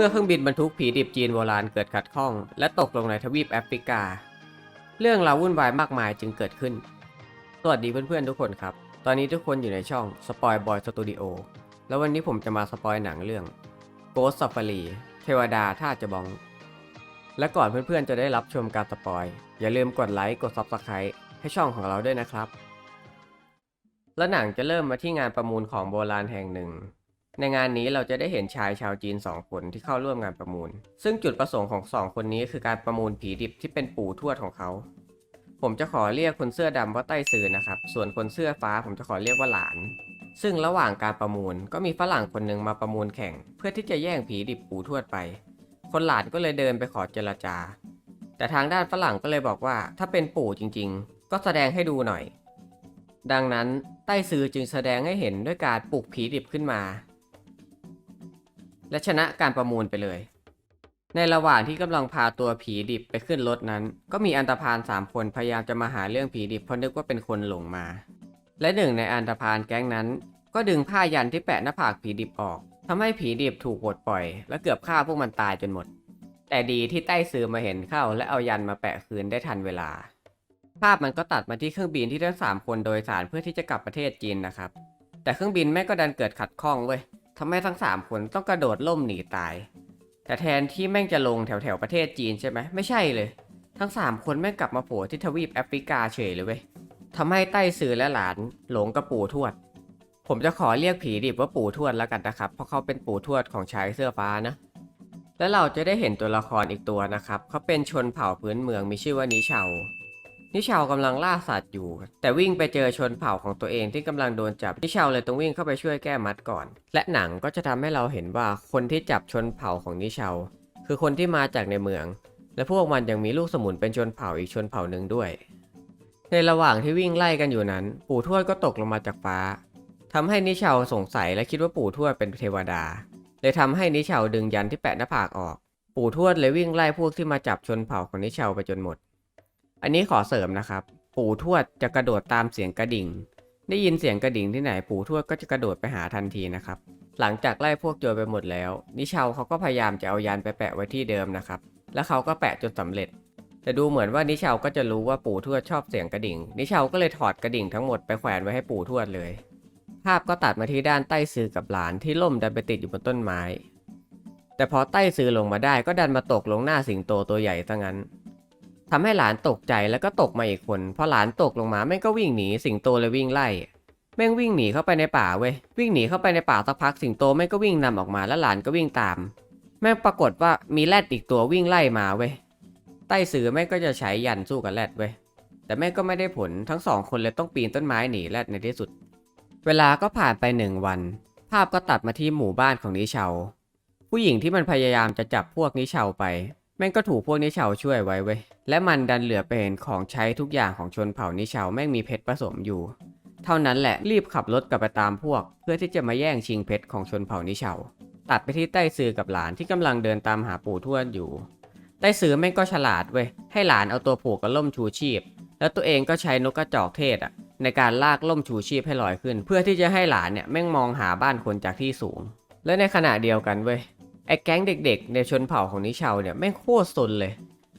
มื่อเครื่องบินบรรทุกผีดิบจีนโบราณเกิดขัดข้อง และตกลงในทวีปแอฟริกา เรื่องราววุ่นวายมากมายจึงเกิดขึ้น สวัสดีเพื่อนๆทุกคนครับ ตอนนี้ทุกคนอยู่ในช่อง Spoil Boy Studio แล้ววันนี้ผมจะมาสปอยหนังเรื่อง Ghost Safari เทวดาท่าจะบอง และก่อนเพื่อนๆจะได้รับชมการสปอย อย่าลืมกดไลค์กด Subscribe ให้ช่องของเราด้วยนะครับ และหนังจะเริ่มมาที่งานประมูลของโบราณแห่งหนึ่ง ในงานนี้เราจะได้เห็นชายชาวจีน 2 คนที่เข้าร่วมงานประมูล ซึ่งจุดประสงค์ของ 2 คนนี้คือการประมูลผีดิบที่เป็นปู่ทวดของเขา ผมจะขอเรียกคนเสื้อดำว่าใต้ซือนะครับ ส่วนคนเสื้อฟ้าผมจะขอเรียกว่าหลาน ซึ่งระหว่างการประมูลก็มีฝรั่งคนหนึ่งมาประมูลแข่ง เพื่อที่จะแย่งผีดิบปู่ทวดไป คนหลานก็เลยเดินไปขอเจรจา แต่ทางด้านฝรั่งก็เลยบอกว่า ถ้าเป็นปู่จริง ๆ ก็แสดงให้ดูหน่อย ดังนั้นใต้ซือจึงแสดงให้เห็นด้วยการปลุกผีดิบขึ้นมา และชนะการประมูลไปเลย ในระหว่างที่กำลังพาตัวผีดิบไปขึ้นรถนั้น ก็มีอันตพานสามคนพยายามจะมาหาเรื่องผีดิบเพราะนึกว่าเป็นคนหลงมา และหนึ่งในอันตพานแก๊งนั้น ก็ดึงผ้ายันที่แปะหน้าผากผีดิบออกทำให้ผีดิบถูกปลดปล่อย และเกือบฆ่าพวกมันตายจนหมด แต่ดีที่ใต้ซือมาเห็นเข้า และเอายันมาแปะคืนได้ทันเวลา ภาพมันก็ตัดมาที่เครื่องบินที่ทั้งสามคนโดยสารเพื่อที่จะกลับประเทศจีนนะครับ แต่เครื่องบินแม่ก็ดันเกิดขัดข้องเว้ย ทำให้ทั้งสามคนต้องกระโดดล่มหนีตาย แต่แทนที่แม่งจะลงแถวแถวประเทศจีนใช่ไหมไม่ใช่เลย ทั้งสามคนแม่งกลับมาโผล่ที่ทวีปแอฟริกาเฉยเลยเว้ยทำให้ใต้ซือและหลานหลงกับปู่ทวด ผมจะขอเรียกผีดิบว่าปู่ทวดแล้วกันนะครับ เพราะเขาเป็นปู่ทวดของชายเสื้อฟ้านะ และเราจะได้เห็นตัวละครอีกตัวนะครับ เขาเป็นชนเผ่าพื้นเมืองมีชื่อว่านิเชา นิชาวกำลังล่าสัตว์อยู่แต่วิ่งไปเจอชนเผ่าของตัวเองที่กำลังโดนจับนิชาวเลยต้องวิ่งเข้าไปช่วยแก้มัดก่อน และหนังก็จะทำให้เราเห็นว่าคนที่จับชนเผ่าของนิชาวคือคนที่มาจากในเมือง และพวกมันยังมีลูกสมุนเป็นชนเผ่าอีกชนเผ่าหนึ่งด้วย ในระหว่างที่วิ่งไล่กันอยู่นั้น ปู่ทวดก็ตกลงมาจากฟ้าทำให้นิชาวสงสัยและคิดว่าปู่ทวดเป็นเทวดาเลยทำให้นิชาวดึงยันที่แปะหน้าผากออก ปู่ทวดเลยวิ่งไล่พวกที่มาจับชนเผ่าของนิชาวไปจนหมด อันนี้ขอเสริมนะครับ ปู่ทวดจะกระโดดตามเสียงกระดิ่ง ได้ยินเสียงกระดิ่งที่ไหนปู่ทวดก็จะกระโดดไปหาทันทีนะครับ หลังจากไล่พวกโจรไปหมดแล้ว นิชาวเขาก็พยายามจะเอายันไปแปะไว้ที่เดิมนะครับ แล้วเขาก็แปะจนสำเร็จ แต่ดูเหมือนว่านิชาวก็จะรู้ว่าปู่ทวดชอบเสียงกระดิ่ง นิชาวก็เลยถอดกระดิ่งทั้งหมดไปแขวนไว้ให้ปู่ทวดเลย ภาพก็ตัดมาที่ด้านใต้ซือกับหลานที่ล่มดันไปติดอยู่บนต้นไม้ แต่พอใต้ซือลงมาได้ก็ดันมาตกลงหน้าสิงโตตัวใหญ่ซะงั้น ทำให้หลานตกใจแล้วก็ตกมาอีกคน พอหลานตกลงมาแม่งก็วิ่งหนีสิงโตเลยวิ่งไล่ แม่งวิ่งหนีเข้าไปในป่าเว้ย วิ่งหนีเข้าไปในป่าสักพักสิงโตแม่งก็วิ่งนำออกมาแล้วหลานก็วิ่งตาม แม่งปรากฏว่ามีแรดอีกตัววิ่งไล่มาเว้ย ใต้สือแม่งก็จะใช้ยันสู้กับแรดเว้ย แต่แม่งก็ไม่ได้ผลทั้งสองคนเลยต้องปีนต้นไม้หนีแรดในที่สุด เวลาก็ผ่านไปหนึ่งวัน ภาพก็ตัดมาที่หมู่บ้านของนิเชา ผู้หญิงที่มันพยายามจะจับพวกนิเชาไป แม่งก็ถูกพวกนิเชาช่วยไว้เว้ย และมันดันเหลือไปเห็นของใช้ทุกอย่างของชนเผ่านิชาวแม่งมีเพชรผสมอยู่ เท่านั้นแหละรีบขับรถกลับไปตามพวก เพื่อที่จะมาแย่งชิงเพชรของชนเผ่านิชาวตัดไปที่ใต้ซือกับหลานที่กำลังเดินตามหาปู่ทวดอยู่ ใต้ซือแม่งก็ฉลาดเว้ยให้หลานเอาตัวผูกกับล่มชูชีพ แล้วตัวเองก็ใช้นกกระจอกเทศอะในการลากล่มชูชีพให้ลอยขึ้น เพื่อที่จะให้หลานเนี่ยแม่งมองหาบ้านคนจากที่สูง และในขณะเดียวกันเว้ยไอ้แก๊งเด็ก ๆ ในชนเผ่าของนิชาวเนี่ยแม่งโคตรสนเลย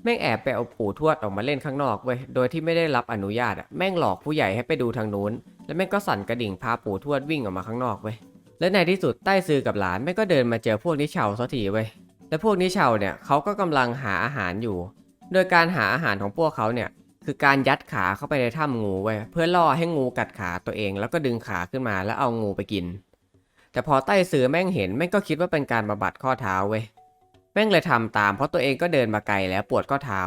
แม่งแอบไปเอาปู่ทวดออกมาเล่นข้างนอกเว้ย โดยที่ไม่ได้รับอนุญาตอะแม่งหลอกผู้ใหญ่ให้ไปดูทางนู้น แล้วแม่งก็สั่นกระดิ่งพาปู่ทวดวิ่งออกมาข้างนอกเว้ย และในที่สุดใต้ซือกับหลานแม่งก็เดินมาเจอพวกนิชาวสักทีเว้ย และพวกนิชาวเนี่ยเขาก็กำลังหาอาหารอยู่ โดยการหาอาหารของพวกเขาเนี่ยคือการยัดขาเข้าไปในถ้ำงูเว้ยเพื่อล่อให้งูกัดขาตัวเอง แล้วก็ดึงขาขึ้นมาแล้วเอางูไปกิน แต่พอใต้ซือแม่งเห็นแม่งก็คิดว่าเป็นการบำบัดข้อเท้าเว้ย ม่งเลยทำตามเพราะตัวเองก็เดินมาไกลแล้วปวดข้อเท้า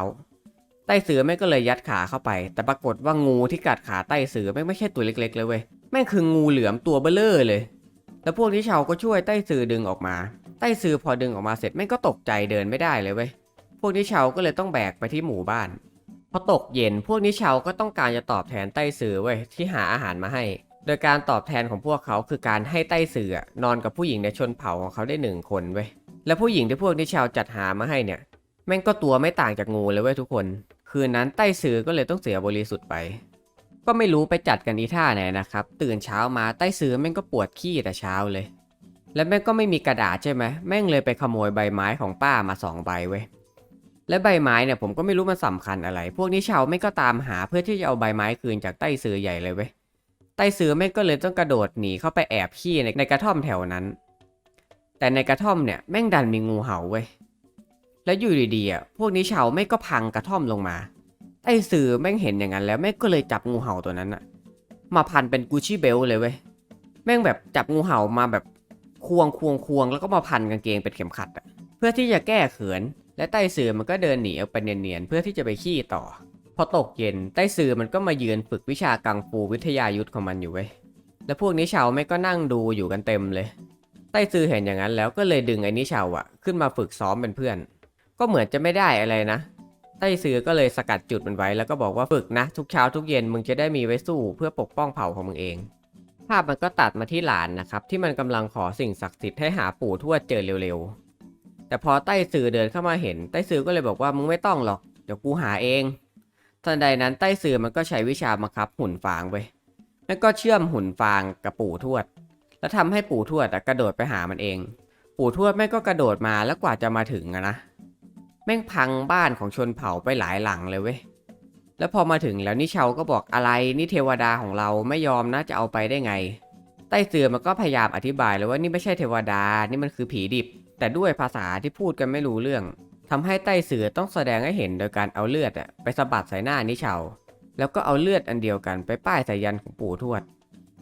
ใต้เสือแม่งก็เลยยัดขาเข้าไป แต่ปรากฏว่างูที่กัดขาใต้เสือแม่งไม่ใช่ตัวเล็ก ๆ เลยเว้ยแม่งคืองูเหลือมตัวเบ้อเร่อเลย แล้วพวกที่ชาวก็ช่วยใต้ซือดึงออกมาใต้ซือพอดึงออกมาเสร็จแม่งก็ตกใจเดินไม่ได้เลยเว้ยพวกที่ชาวก็เลยต้องแบกไปที่หมู่บ้านพอตกเย็นพวกนิชาวก็ต้องการจะตอบแทนใต้ซือเว้ยที่หาอาหารมาให้ โดยการตอบแทนของพวกเขาคือการให้ใต้ซืออนอนกับผู้หญิงในชนเผ่าของเขาได้หนึ่งคนเว้ย และผู้หญิงที่พวกนิชาวจัดหามาให้เนี่ย แม่งก็ตัวไม่ต่างจากงูเลยเว้ยทุกคน คืนนั้นใต้ซือก็เลยต้องเสียบริสุทธิ์ไป ก็ไม่รู้ไปจัดกันอีท่าไหนนะครับ ตื่นเช้ามาใต้ซือแม่งก็ปวดขี้แต่เช้าเลย และแม่งก็ไม่มีกระดาษใช่ไหมแม่งเลยไปขโมยใบไม้ของป้ามาสองใบเว้ยและใบไม้เนี่ยผมก็ไม่รู้มันสำคัญอะไร พวกนี้ชาวไม่ก็ตามหาเพื่อที่จะเอาใบไม้คืนจากใต้ซือใหญ่เลยเว้ยใต้ซือแม่งก็เลยต้องกระโดดหนีเข้าไปแอบขี้ในกระท่อมแถวนั้น แต่ในกระท่อมเนี่ยแม่งดันมีงูเห่าเว้ย แล้วอยู่ดีๆอะพวกนี้ชาวแม่งก็พังกระท่อมลงมาใต้ซื้อแม่งเห็นอย่างนั้นแล้วแม่งก็เลยจับงูเห่าตัวนั้นอะมาพันเป็นกูชี่เบลเลยเว้ย แม่งแบบจับงูเห่ามาแบบควงควงควงแล้วก็มาพันกางเกงเป็นเข็มขัดอะเพื่อที่จะแก้เขิน และใต้ซือมันก็เดินหนีออกไปเนียนๆเพื่อที่จะไปขี้ต่อ พอตกเย็นใต้ซือมันก็มายืนฝึกวิชากังฟูวิทยายุทธของมันอยู่เว้ย แล้วพวกนิชาวไม่ก็นั่งดูอยู่กันเต็มเลย ใต้ซือเห็นอย่างนั้นแล้วก็เลยดึงไอ้นิชาวอะขึ้นมาฝึกซ้อมเป็นเพื่อน ก็เหมือนจะไม่ได้อะไรนะใต้ซือก็เลยสกัดจุดมันไว้แล้วก็บอกว่าฝึกนะ ทุกเช้าทุกเย็นมึงจะได้มีไว้สู้เพื่อปกป้องเผ่าของมึงเอง ภาพมันก็ตัดมาที่หลานนะครับที่มันกำลังขอสิ่งศักดิ์สิทธิ์ให้หาปู่ทวดเจอเร็วๆ แต่พอใต้ซือเดินเข้ามาเห็นใต้ซือก็เลยบอกว่ามึงไม่ต้องหรอกเดี๋ยวกูหาเองทันใดนั้นใต้ซือมันก็ใช้วิชาบังคับหุ่นฟางไว้แล้วก็เชื่อมหุ่นฟางกับปู่ทวด แล้วทำให้ปู่ทวดกระโดดไปหามันเอง ปู่ทวดแม่ก็กระโดดมาแล้วกว่าจะมาถึงอะนะแม่งพังบ้านของชนเผ่าไปหลายหลังเลยเว้ยแล้วพอมาถึงแล้วนิเชาก็บอกอะไรนี่เทวดาของเราไม่ยอมนะจะเอาไปได้ไง ใต้เสือมันก็พยายามอธิบายเลยว่านี่ไม่ใช่เทวดานี่มันคือผีดิบ แต่ด้วยภาษาที่พูดกันไม่รู้เรื่องทำให้ใต้เสือต้องแสดงให้เห็นโดยการเอาเลือดอะไปสะบัดใส่หน้านิเชาแล้วก็เอาเลือดอันเดียวกันไปป้ายใส่ยันของปู่ทวด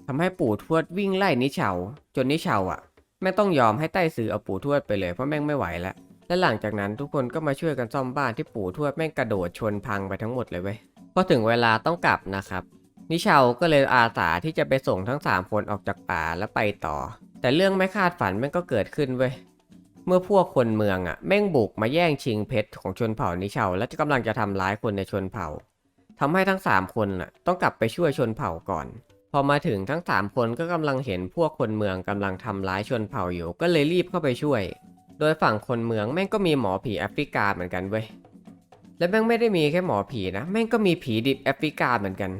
ทำให้ปู่ทวดวิ่งไล่นิเชาจนนิเชาอะแม่ต้องยอมให้ใต้สือเอาปู่ทวดไปเลยเพราะแม่งไม่ไหวแล้วและหลังจากนั้นทุกคนก็มาช่วยกันซ่อมบ้านที่ปู่ทวดแม่งกระโดดชนพังไปทั้งหมดเลยเว้ยพอถึงเวลาต้องกลับนะครับนิเชาก็เลยอาสาที่จะไปส่งทั้ง 3 คนออกจากป่าแล้วไปต่อ แต่เรื่องไม่คาดฝันแม่งก็เกิดขึ้นเว้ยเมื่อพวกคนเมืองอะแม่งบุกมาแย่งชิงเพชรของชนเผ่านิเชาและกำลังจะทำร้ายคนในชนเผ่าทำให้ทั้ง 3 คนน่ะต้องกลับไปช่วยชนเผ่าก่อน พอมาถึงทั้ง3คนก็กำลังเห็นพวกคนเมืองกำลังทำร้ายชนเผ่าอยู่ ก็เลยรีบเข้าไปช่วย โดยฝั่งคนเมืองแม่งก็มีหมอผีแอฟริกาเหมือนกันเว้ย และแม่งไม่ได้มีแค่หมอผีนะ แม่งก็มีผีดิบแอฟริกาเหมือนกัน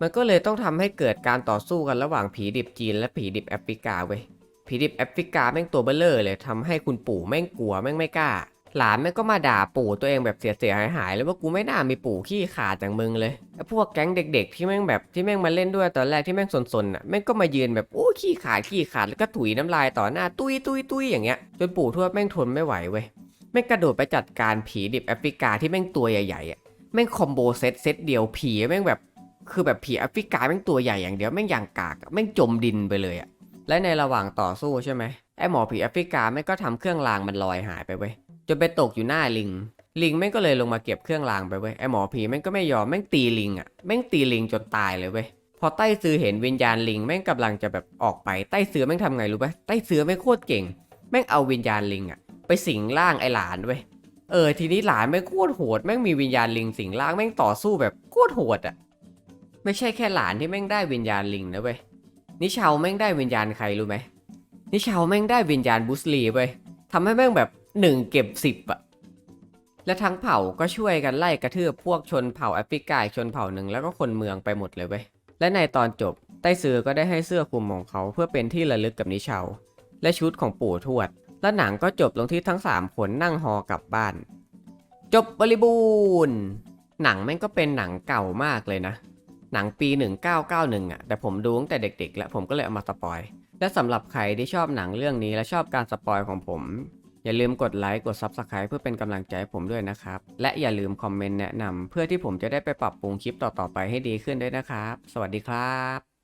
มันก็เลยต้องทำให้เกิดการต่อสู้กันระหว่างผีดิบจีนและผีดิบแอฟริกาเว้ย ผีดิบแอฟริกาแม่งตัวเบลเลอร์เลยทำให้คุณปู่แม่งกลัวแม่งไม่กล้า หลานแม่ก็มาด่าปู่ตัวเองแบบเสียๆหายๆเลยว่ากูไม่น่ามีปู่ขี้ขาดจากมึงเลยไอ้พวกแก๊งเด็ก ๆ ที่แม่งแบบที่แม่งมาเล่นด้วยตอนแรกที่แม่งสนๆอะแม่งก็มายืนแบบโอ้ขี้ขาดขี้ขาดแล้วก็ถุยน้ำลายต่อหน้าตุ้ยตุ้ยตุ้ยอย่างเงี้ยจนปู่ทวดแม่งทนไม่ไหวเว้ยแม่งกระโดดไปจัดการผีดิบแอฟริกาที่แม่งตัวใหญ่ๆอะแม่งคอมโบเซตเซตเดียวผีแม่งแบบคือแบบผีแอฟริกาแม่งตัวใหญ่อย่างเดียวแม่งอย่างกากอะแม่งจมดินไปเลยอะและในระหว่างต่อสู้ใช่ไหมไอหมอผีแอฟริกาแม่งก็ทำเครื่องรางมันลอยหายไปเว้ย จนไปตกอยู่หน้าลิง ลิงแม่งก็เลยลงมาเก็บเครื่องรางไปเว้ยไอหมอผีแม่งก็ไม่ยอมแม่งตีลิงอะแม่งตีลิงจนตายเลยเว้ยพอใต้ซื้อเห็นวิญญาณลิงแม่งกำลังจะแบบออกไปใต้เสือแม่งทำไงรู้ปะใต้เสือแม่งโคตรเก่ง แม่งเอาวิญญาณลิงอะไปสิงร่างไอหลานเว้ยเออทีนี้หลานแม่งโคตรโหดแม่งมีวิญญาณลิงสิงร่างแม่งต่อสู้แบบโคตรโหดอะไม่ใช่แค่หลานที่แม่งได้วิญญาณลิงนะเว้ยนิชาวแม่งได้วิญญาณใครรู้ไหมนิชาวแม่งได้วิญญาณบุสลีเว้ยทำให้แม่งแบบ หนึ่งเก็บสิบอะและทั้งเผ่าก็ช่วยกันไล่กระทืบพวกชนเผ่าแอฟริกาชนเผ่าหนึ่งแล้วก็คนเมืองไปหมดเลยเว้ยและในตอนจบไต้ซือก็ได้ให้เสื้อคลุมของเขาเพื่อเป็นที่ระลึกกับนิชาวและชุดของปู่ทวด และหนังก็จบลงที่ทั้ง 3 คนนั่งฮอกลับบ้าน จบบริบูรณ์หนังแม่งก็เป็นหนังเก่ามากเลยนะ หนังปี 1991 อะ แต่ผมดูตั้งแต่เด็กๆ แล้วผมก็เลยเอามาสปอย และสำหรับใครที่ชอบหนังเรื่องนี้และชอบการสปอยของผม อย่าลืมกดไลค์กด Subscribe เพื่อเป็นกำลังใจให้ผมด้วยนะครับ และอย่าลืมคอมเมนต์แนะนำเพื่อที่ผมจะได้ไปปรับปรุงคลิปต่อๆไปให้ดีขึ้นด้วยนะครับ สวัสดีครับ